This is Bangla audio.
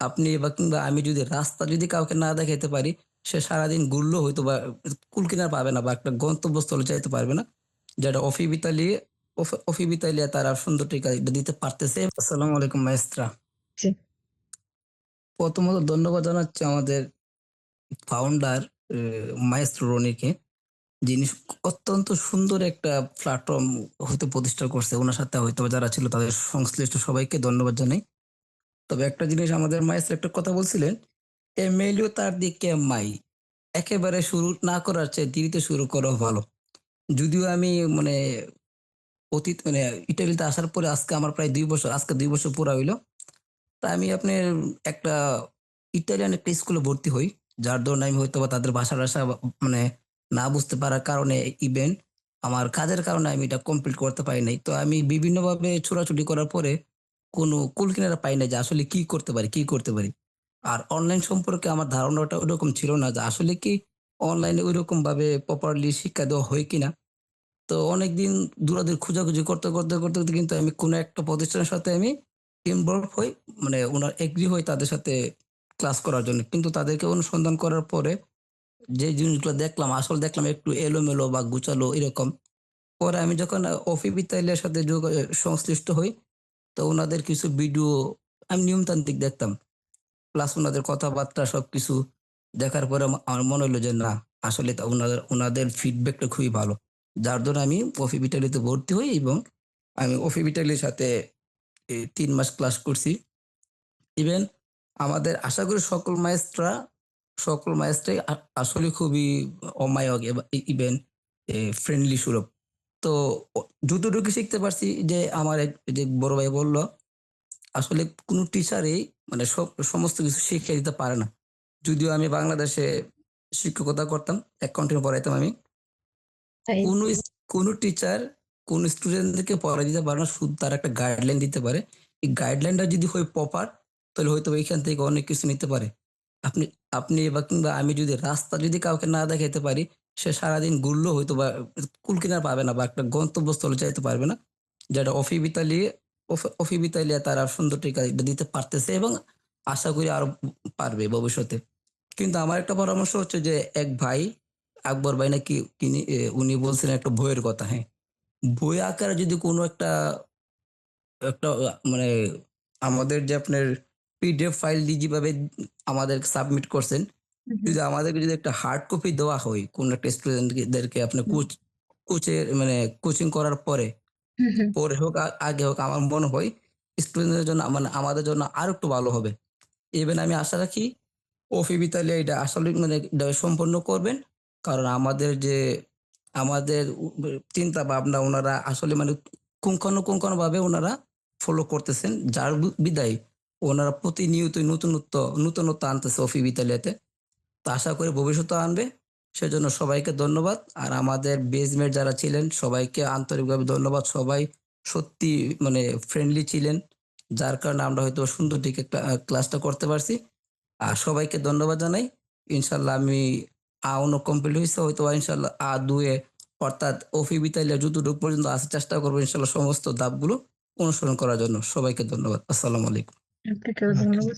আপনি বা কিংবা আমি যদি রাস্তা যদি কাউকে না দেখাইতে পারি সে সারাদিন ঘুরলেও হয়তো বা কুল কিনার পাবে না বা একটা গন্তব্যস্থলে যাইতে পারবে না। যেটা অফি বিতালিয়ে অফি বিতালিয়ে তারা সুন্দর টিকা দিতে পারতেছে। আসসালামু আলাইকুম মাইস্ত্রা। প্রথমত ধন্যবাদ জানাচ্ছি আমাদের ফাউন্ডার মাইস্ত্র রনিকে যিনি অত্যন্ত সুন্দর একটা প্ল্যাটফর্ম হয়তো প্রতিষ্ঠা করছে। ওনার সাথে হয়তো যারা ছিল তাদের সংশ্লিষ্ট সবাইকে ধন্যবাদ জানাই। তবে একটা জিনিস আমাদের মাইস্ত্র একটা কথা বলছিলেন এমএলও তার দিকে মাই। একেবারে শুরু না করার চেয়ে দেরিতে শুরু করা ভালো। যদিও আমি মানে অতীত মানে ইটালিতে আসার পরে আজকে আমার প্রায় দুই বছর, আজকে দুই বছর পুরা হইল। তা আমি আপনার একটা ইটালিয়ান একটা স্কুলে ভর্তি হই, যার ধরুন আমি হয়তো বা তাদের ভাষা ভাষা মানে না বুঝতে পারার কারণে ইভেন আমার কাজের কারণে আমি এটা কমপ্লিট করতে পারি নাই। তো আমি বিভিন্নভাবে ছোড়াছুটি করার পরে কোনো কুল কিনারা পাই না যে আসলে কি করতে পারি, কি করতে পারি। আর অনলাইন সম্পর্কে আমার ধারণাটা ওরকম ছিল না যে আসলে কি অনলাইনে ওইরকম ভাবে প্রপারলি শিক্ষা দেওয়া হয় কিনা। তো অনেকদিন দূরাদূর খোঁজাখুঁজি করতে করতে করতে করতে কিন্তু আমি কোনো একটা প্রতিষ্ঠানের সাথে আমি ইনভলভ হই মানে ওনার এগ্রি হই তাদের সাথে ক্লাস করার জন্য। কিন্তু তাদেরকে অনুসন্ধান করার পরে যে জিনিসগুলো দেখলাম, আসলে দেখলাম একটু এলোমেলো বা গুচালো এরকম। পরে আমি যখন অফি বিদ্যালয়ের সাথে সংশ্লিষ্ট হই তো ওনাদের কিছু ভিডিও আমি নিয়মতান্ত্রিক দেখতাম। প্লাস ওনাদের কথাবার্তা সবকিছু দেখার পরে আমা- আমার মনে হলো যে না, আসলে ওনাদের ওনাদের ফিডব্যাকটা খুবই ভালো। যার জন্য আমি অফি বিটালিতে ভর্তি হই এবং আমি অফি বিটালির সাথে তিন মাস ক্লাস করছি। ইভেন আমাদের আশা করি সকল মায়েস্টরা সকল মায়েস্ট্রাই আসলে খুবই অমায়ক ইভেন ফ্রেন্ডলি সুলভ। তো যতটুকু শিখতে পারছি যে আমার এক যে বড় ভাই বলল আসলে কোনো টিচারই মানে সব সমস্ত কিছু শিখিয়ে দিতে পারে না। যদিও আমি বাংলাদেশে শিক্ষকতা করতাম অ্যাকাউন্টিং পড়াইতাম আমি। কোনো কোনো টিচার কোন স্টুডেন্টদেরকে পড়া দিতে পারে না শুধু তার একটা গাইডলাইন দিতে পারে। এই গাইডলাইনটা যদি হয় প্রপার তাহলে হয়তো এখান থেকে অনেক কিছু নিতে পারে। আপনি আপনি বা কিংবা আমি যদি রাস্তা যদি কাউকে না দেখাইতে পারি সে সারাদিন ঘুরলেও হয়তো বা কুল কিনার পাবে না বা একটা গন্তব্যস্থলে যাইতে পারবে না। যেটা অফি বিতালিয়ে, অফ- বিতালিয়ে তারা সুন্দর টিকা দিতে পারতেছে এবং আশা করি আরও পারবে ভবিষ্যতে। কিন্তু আমার একটা পরামর্শ হচ্ছে যে এক ভাই, আকবর ভাই নাকি তিনি উনি বলছেন একটা বইয়ের কথা হ্যাঁ। বই আকারে যদি কোনো একটা একটা মানে আমাদের যে আপনার পিডিএফ ফাইল যেভাবে আমাদের সাবমিট করছেন যদি আমাদেরকে যদি একটা হার্ড কপি দেওয়া হয় কোন একটা স্টুডেন্টদেরকে আপনার কোচ কোচের মানে কোচিং করার পরে পরে হোক আগে হোক আমার মনে হয় স্টুডেন্টদের জন্য মানে আমাদের জন্য আরও একটু ভালো হবে। ইভেন আমি আশা রাখি ওফি বিতালে এটা আসলে মানে সম্পন্ন করবেন। কারণ আমাদের যে আমাদের চিন্তা ভাবনা ওনারা আসলে মানে পুঙ্খানুপুঙ্খানু ভাবে ওনারা ফলো করতেছেন। যার বিদায় ওনারা প্রতিনিয়ত নতুনত্ব নতুনত্ব আনতেছে অফি বিতালিয়াতে তা আশা করি ভবিষ্যতে আনবে। সেজন্য সবাইকে ধন্যবাদ। আর আমাদের বেজমেট যারা ছিলেন, সবাইকে আন্তরিকভাবে ধন্যবাদ। সবাই সত্যি মানে ফ্রেন্ডলি ছিলেন, যার কারণে আমরা হয়তো সুন্দর দিকে ক্লাসটা করতে পারছি। আর সবাইকে ধন্যবাদ জানাই। ইনশাল্লাহ আমি আউনও কমপ্লিট হয়েছে। হয়তো ইনশাল্লাহ আ, দুয়ে, অর্থাৎ অফি বিতাইলে যতটুকু পর্যন্ত আসার চেষ্টা করব ইনশাল্লাহ সমস্ত ধাপগুলো অনুসরণ করার জন্য। সবাইকে ধন্যবাদ। আসসালামু আলাইকুম। ধন্যবাদ।